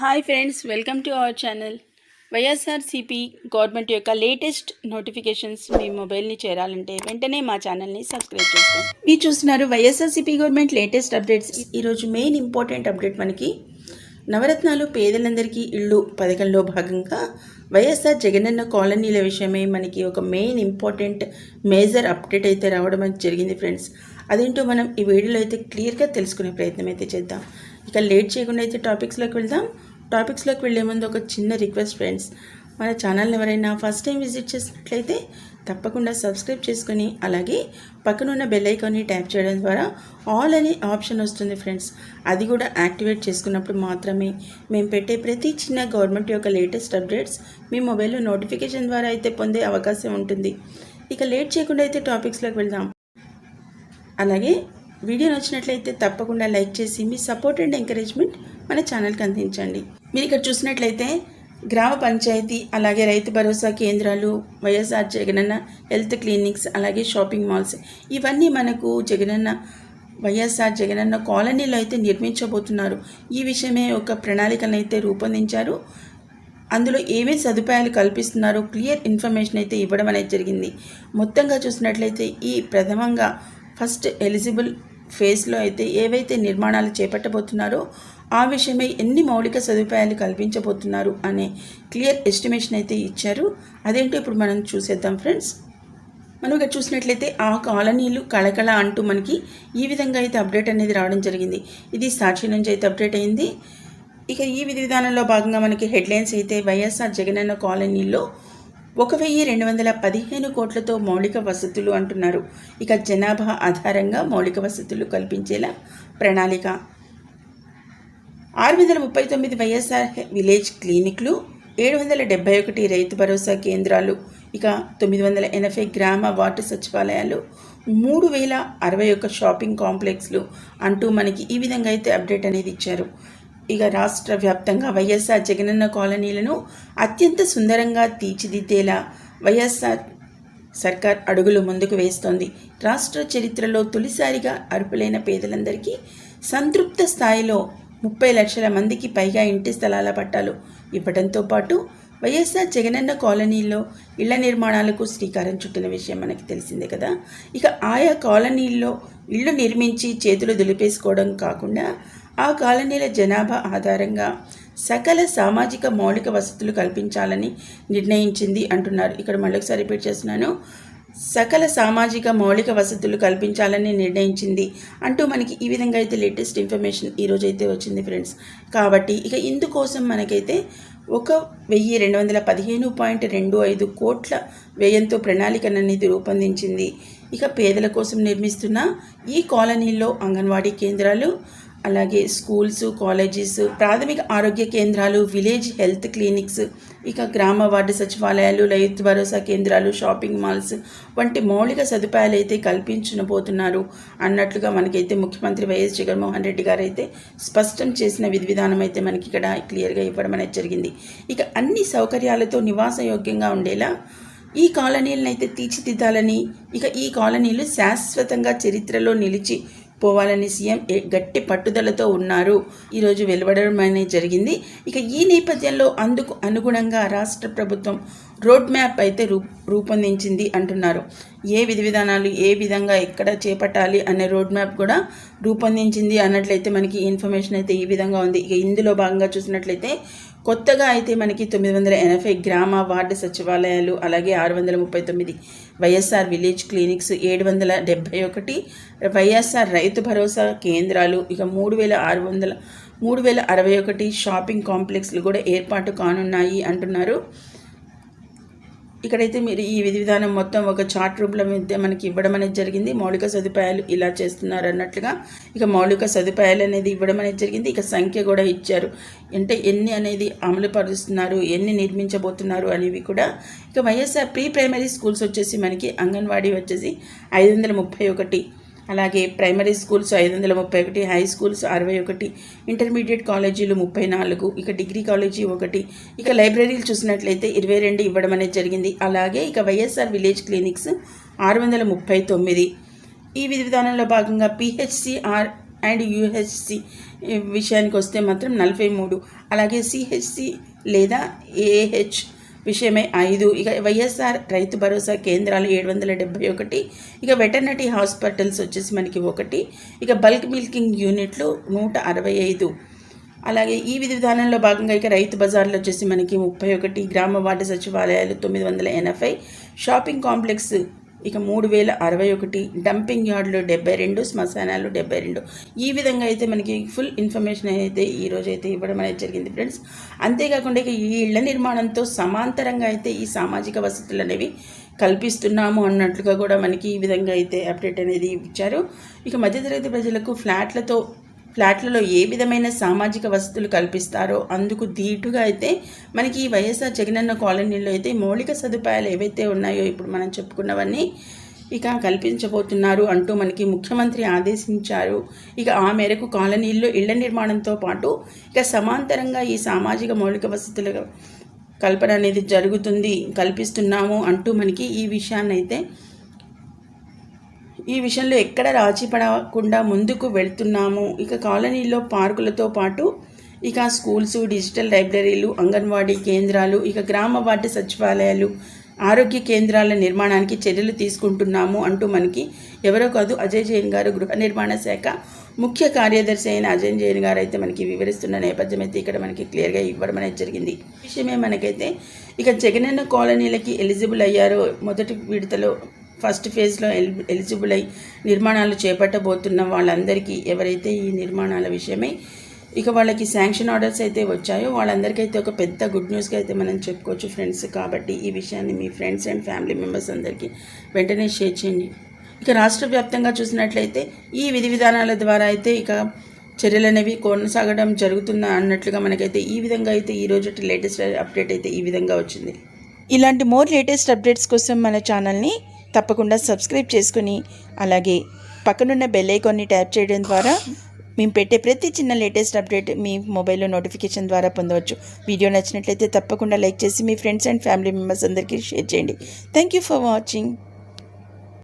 Hi friends welcome to our channel. YSRCP government యొక్క latest notifications మీ మొబైల్ని చేరాలంటే వెంటనే మా ఛానల్ని సబ్స్క్రైబ్ చేసుకోండి. మీరు చూస్తున్నారు వైఎస్ఆర్సిపి గవర్నమెంట్ లేటెస్ట్ అప్డేట్స్. ఈరోజు మెయిన్ ఇంపార్టెంట్ అప్డేట్ మనకి నవరత్నాలు పేదలందరికీ ఇళ్ళు పథకంలో భాగంగా వైఎస్ఆర్ జగనన్న కాలనీల విషయమే మనకి ఒక మెయిన్ ఇంపార్టెంట్ మేజర్ అప్డేట్ అయితే రావడం జరిగింది ఫ్రెండ్స్. అదేంటో మనం ఈ వీడియోలో అయితే క్లియర్గా తెలుసుకునే ప్రయత్నం అయితే చేద్దాం. ఇక లేట్ చేయకుండా అయితే టాపిక్స్లోకి వెళ్దాం. టాపిక్స్లోకి వెళ్ళే ముందు ఒక చిన్న రిక్వెస్ట్ ఫ్రెండ్స్. మన ఛానల్ని ఎవరైనా ఫస్ట్ టైం విజిట్ చేసినట్లయితే తప్పకుండా సబ్స్క్రైబ్ చేసుకుని అలాగే పక్కనున్న బెల్ ఐకాన్ని ట్యాప్ చేయడం ద్వారా ఆల్ అనే ఆప్షన్ వస్తుంది ఫ్రెండ్స్. అది కూడా యాక్టివేట్ చేసుకున్నప్పుడు మాత్రమే మేము పెట్టే ప్రతి చిన్న గవర్నమెంట్ యొక్క లేటెస్ట్ అప్డేట్స్ మీ మొబైల్లో నోటిఫికేషన్ ద్వారా అయితే పొందే అవకాశం ఉంటుంది. ఇక లేట్ చేయకుండా అయితే టాపిక్స్లోకి వెళ్దాం. అలాగే వీడియో నచ్చినట్లయితే తప్పకుండా లైక్ చేసి మీ సపోర్ట్ అండ్ ఎంకరేజ్మెంట్ మన ఛానల్కి అందించండి. మీరు ఇక్కడ చూసినట్లయితే గ్రామ పంచాయతీ అలాగే రైతు భరోసా కేంద్రాలు వైఎస్ఆర్ జగనన్న హెల్త్ క్లినిక్స్ అలాగే షాపింగ్ మాల్స్ ఇవన్నీ మనకు జగనన్న వైఎస్ఆర్ జగనన్న కాలనీలో అయితే నిర్మించబోతున్నారు. ఈ విషయమే ఒక ప్రణాళికను అయితే రూపొందించారు. అందులో ఏమేమి సదుపాయాలు కల్పిస్తున్నారో క్లియర్ ఇన్ఫర్మేషన్ అయితే ఇవ్వడం అనేది జరిగింది. మొత్తంగా చూసినట్లయితే ఈ ప్రథమంగా ఫస్ట్ ఎలిజిబుల్ ఫేజ్లో అయితే ఏవైతే నిర్మాణాలు చేపట్టబోతున్నారో ఆ విషయమై ఎన్ని మౌలిక సదుపాయాలు కల్పించబోతున్నారు అనే క్లియర్ ఎస్టిమేషన్ అయితే ఇచ్చారు. అదేంటో ఇప్పుడు మనం చూసేద్దాం ఫ్రెండ్స్. మనం ఇక్కడ చూసినట్లయితే ఆ కాలనీలు కళకళ అంటూ మనకి ఈ విధంగా అయితే అప్డేట్ అనేది రావడం జరిగింది. ఇది సాక్షి నుంచి అయితే అప్డేట్ అయింది. ఇక ఈ విధి విధానంలో భాగంగా మనకి హెడ్లైన్స్ అయితే వైఎస్ఆర్ జగనన్న కాలనీలో ఒక వెయ్యి రెండు వందల పదిహేను కోట్లతో మౌలిక వసతులు అంటున్నారు. ఇక జనాభా ఆధారంగా మౌలిక వసతులు కల్పించేలా ప్రణాళిక. ఆరు వందల ముప్పై తొమ్మిది వైఎస్ఆర్ విలేజ్ క్లినిక్లు ఏడు వందల డెబ్బై ఒకటి రైతు భరోసా కేంద్రాలు ఇక తొమ్మిది వందల ఎనభై గ్రామ వార్డు సచివాలయాలు మూడు వేల అరవై ఒక్క షాపింగ్ కాంప్లెక్స్లు అంటూ మనకి ఈ విధంగా అయితే అప్డేట్ అనేది ఇచ్చారు. ఇక రాష్ట్ర వ్యాప్తంగా వైఎస్ఆర్ జగనన్న కాలనీలను అత్యంత సుందరంగా తీర్చిదిద్దేలా వైఎస్ఆర్ సర్కార్ అడుగులు ముందుకు వేస్తోంది. రాష్ట్ర చరిత్రలో తొలిసారిగా అర్హులైన పేదలందరికీ సంతృప్త స్థాయిలో ముప్పై లక్షల మందికి పైగా ఇంటి స్థలాల పట్టాలు ఇవ్వడంతో పాటు వైఎస్ఆర్ జగనన్న కాలనీల్లో ఇళ్ళ నిర్మాణాలకు శ్రీకారం చుట్టిన విషయం మనకి తెలిసిందే కదా. ఇక ఆయా కాలనీల్లో ఇళ్ళు నిర్మించి చేతులు దులిపేసుకోవడం కాకుండా ఆ కాలనీల జనాభా ఆధారంగా సకల సామాజిక మౌలిక వసతులు కల్పించాలని నిర్ణయించింది అంటున్నారు. ఇక్కడ మళ్ళొకసారి రిపీట్ చేస్తున్నాను. సకల సామాజిక మౌలిక వసతులు కల్పించాలని నిర్ణయించింది అంటూ మనకి ఈ విధంగా అయితే లేటెస్ట్ ఇన్ఫర్మేషన్ ఈరోజు అయితే వచ్చింది ఫ్రెండ్స్. కాబట్టి ఇక ఇందుకోసం మనకైతే ఒక వెయ్యి రెండు వందల పదిహేను పాయింట్ రెండు ఐదు కోట్ల వ్యయంతో ప్రణాళికను అనేది రూపొందించింది. ఇక పేదల కోసం నిర్మిస్తున్న ఈ కాలనీల్లో అంగన్వాడీ కేంద్రాలు అలాగే స్కూల్స్ కాలేజెస్ ప్రాథమిక ఆరోగ్య కేంద్రాలు విలేజ్ హెల్త్ క్లినిక్స్ ఇక గ్రామ వార్డు సచివాలయాలు రైతు భరోసా కేంద్రాలు షాపింగ్ మాల్స్ వంటి మౌలిక సదుపాయాలు అయితే కల్పించబోతున్నారు. అన్నట్లుగా మనకైతే ముఖ్యమంత్రి వైఎస్ జగన్మోహన్ రెడ్డి గారు అయితే స్పష్టం చేసిన విధి విధానం అయితే మనకి ఇక్కడ క్లియర్గా ఇవ్వడం అనేది జరిగింది. ఇక అన్ని సౌకర్యాలతో నివాసయోగ్యంగా ఉండేలా ఈ కాలనీలను అయితే తీర్చిదిద్దాలని ఇక ఈ కాలనీలు శాశ్వతంగా చరిత్రలో నిలిచి పోవాలని సీఎం గట్టి పట్టుదలతో ఉన్నారు. ఈరోజు వెలువడడం అనేది జరిగింది. ఇక ఈ నేపథ్యంలో అందుకు అనుగుణంగా రాష్ట్ర ప్రభుత్వం రోడ్ మ్యాప్ అయితే రూ రూపొందించింది అంటున్నారు. ఏ విధి విధానాలు ఏ విధంగా ఎక్కడ చేపట్టాలి అనే రోడ్ మ్యాప్ కూడా రూపొందించింది అన్నట్లయితే మనకి ఇన్ఫర్మేషన్ అయితే ఈ విధంగా ఉంది. ఇక ఇందులో భాగంగా చూసినట్లయితే కొత్తగా అయితే మనకి తొమ్మిది వందల ఎనభై గ్రామ వార్డు సచివాలయాలు అలాగే ఆరు వందల ముప్పై తొమ్మిది వైఎస్ఆర్ విలేజ్ క్లినిక్స్ ఏడు వందల డెబ్భై ఒకటి వైఎస్ఆర్ రైతు భరోసా కేంద్రాలు ఇక మూడు వేల ఆరు వందల మూడు వేల అరవై ఒకటి షాపింగ్ కాంప్లెక్స్లు కూడా ఏర్పాటు కానున్నాయి అంటున్నారు. ఇక్కడైతే మీరు ఈ విధి విధానం మొత్తం ఒక చార్ట్ రూపంలో మీద మనకి ఇవ్వడం అనేది జరిగింది. మౌలిక సదుపాయాలు ఇలా చేస్తున్నారు అన్నట్లుగా ఇక మౌలిక సదుపాయాలు అనేది ఇవ్వడం అనేది జరిగింది. ఇక సంఖ్య కూడా ఇచ్చారు. అంటే ఎన్ని అనేది అమలు పరుస్తున్నారు ఎన్ని నిర్మించబోతున్నారు అనేవి కూడా ఇక వైఎస్ఆర్ ప్రీ ప్రైమరీ స్కూల్స్ వచ్చేసి మనకి అంగన్వాడీ వచ్చేసి ఐదు వందల ముప్పై ఒకటి. అలాగే ప్రైమరీ స్కూల్స్ ఐదు వందల ముప్పై ఒకటి హై స్కూల్స్ అరవై ఒకటి ఇంటర్మీడియట్ కాలేజీలు ముప్పై నాలుగు ఇక డిగ్రీ కాలేజీ ఒకటి. ఇక లైబ్రరీలు చూసినట్లయితే ఇరవై రెండు ఇవ్వడం అనేది జరిగింది. అలాగే ఇక వైఎస్ఆర్ విలేజ్ క్లినిక్స్ ఆరు వందల ముప్పై తొమ్మిది. ఈ విధి విధానంలో భాగంగా పిహెచ్సిఆర్ అండ్ యూహెచ్సి విషయానికి వస్తే మాత్రం నలభై మూడు. అలాగే సిహెచ్సి లేదా ఏహెచ్ విషయమే ఐదు ఇక వైఎస్ఆర్ రైతు భరోసా కేంద్రాలు ఏడు వందల డెబ్బై ఒకటి ఇక వెటర్నరీ హాస్పిటల్స్ వచ్చేసి మనకి ఒకటి ఇక బల్క్ మిల్కింగ్ యూనిట్లు నూట అరవై ఐదు. అలాగే ఈ విధి విధానంలో భాగంగా ఇక రైతు బజార్లో వచ్చేసి మనకి ముప్పై ఒకటి గ్రామ వార్డు సచివాలయాలు తొమ్మిది వందల ఎనభై షాపింగ్ కాంప్లెక్స్ ఇక మూడు వేల అరవై ఒకటి డంపింగ్ యార్డులు డెబ్బై రెండు శ్మశానాలు డెబ్బై రెండు. ఈ విధంగా అయితే మనకి ఫుల్ ఇన్ఫర్మేషన్ అయితే ఈ రోజు అయితే ఇవ్వడం అనేది జరిగింది ఫ్రెండ్స్. అంతేకాకుండా ఇక ఈ ఇళ్ళ నిర్మాణంతో సమాంతరంగా అయితే ఈ సామాజిక వసతులు అనేవి కల్పిస్తున్నాము అన్నట్లుగా కూడా మనకి ఈ విధంగా అయితే అప్డేట్ అనేది ఇచ్చారు. ఇక మధ్యతరగతి ప్రజలకు ఫ్లాట్లతో ఫ్లాట్లలో ఏ విధమైన సామాజిక వసతులు కల్పిస్తారో అందుకు ధీటుగా అయితే మనకి ఈ వైఎస్ఆర్ జగనన్న కాలనీలో అయితే మౌలిక సదుపాయాలు ఏవైతే ఉన్నాయో ఇప్పుడు మనం చెప్పుకున్నవన్నీ ఇక కల్పించబోతున్నారు అంటూ మనకి ముఖ్యమంత్రి ఆదేశించారు. ఇక ఆ మేరకు కాలనీల్లో ఇళ్ళ నిర్మాణంతో పాటు ఇక సమాంతరంగా ఈ సామాజిక మౌలిక వసతుల కల్పన అనేది జరుగుతుంది కల్పిస్తున్నాము అంటూ మనకి ఈ విషయాన్ని అయితే ఈ విషయంలో ఎక్కడ రాజీ పడకుండా ముందుకు వెళ్తున్నాము. ఇక కాలనీలో పార్కులతో పాటు ఇక స్కూల్స్ డిజిటల్ లైబ్రరీలు అంగన్వాడీ కేంద్రాలు ఇక గ్రామ వార్డు సచివాలయాలు ఆరోగ్య కేంద్రాల నిర్మాణానికి చర్యలు తీసుకుంటున్నాము అంటూ మనకి ఎవరో కాదు అజయ్ జైన్ గారు గృహ నిర్మాణ శాఖ ముఖ్య కార్యదర్శి అయిన అజయ్ జైన్ గారు అయితే మనకి వివరిస్తున్న నేపథ్యం అయితే ఇక్కడ మనకి క్లియర్గా ఇవ్వడం అనేది జరిగింది. ఈ విషయమే మనకైతే ఇక జగనన్న కాలనీలకి ఎలిజిబుల్ అయ్యారో. మొదటి విడతలో ఫస్ట్ ఫేజ్లో ఎలి ఎలిజిబుల్ అయి నిర్మాణాలు చేపట్టబోతున్న వాళ్ళందరికీ ఎవరైతే ఈ నిర్మాణాల విషయమై ఇక వాళ్ళకి శాంక్షన్ ఆర్డర్స్ అయితే వచ్చాయో వాళ్ళందరికీ ఒక పెద్ద గుడ్ న్యూస్గా అయితే మనం చెప్పుకోవచ్చు ఫ్రెండ్స్. కాబట్టి ఈ విషయాన్ని మీ ఫ్రెండ్స్ అండ్ ఫ్యామిలీ మెంబర్స్ అందరికీ వెంటనే షేర్ చేయండి. ఇక రాష్ట్ర వ్యాప్తంగా చూసినట్లయితే ఈ విధి విధానాల ద్వారా అయితే ఇక చర్యలు అనేవి కొనసాగడం జరుగుతుందా అన్నట్లుగా మనకైతే ఈ విధంగా అయితే ఈ రోజు లేటెస్ట్ అప్డేట్ అయితే ఈ విధంగా వచ్చింది. ఇలాంటి మోర్ లేటెస్ట్ అప్డేట్స్ కోసం మన ఛానల్ని తప్పకుండా సబ్స్క్రైబ్ చేసుకుని అలాగే పక్కనున్న బెల్ ఐకాన్ని ట్యాప్ చేయడం ద్వారా మేము పెట్టే ప్రతి చిన్న లేటెస్ట్ అప్డేట్ మీ మొబైల్లో నోటిఫికేషన్ ద్వారా పొందవచ్చు. వీడియో నచ్చినట్లయితే తప్పకుండా లైక్ చేసి మీ ఫ్రెండ్స్ అండ్ ఫ్యామిలీ మెంబర్స్ అందరికీ షేర్ చేయండి. Thank you for watching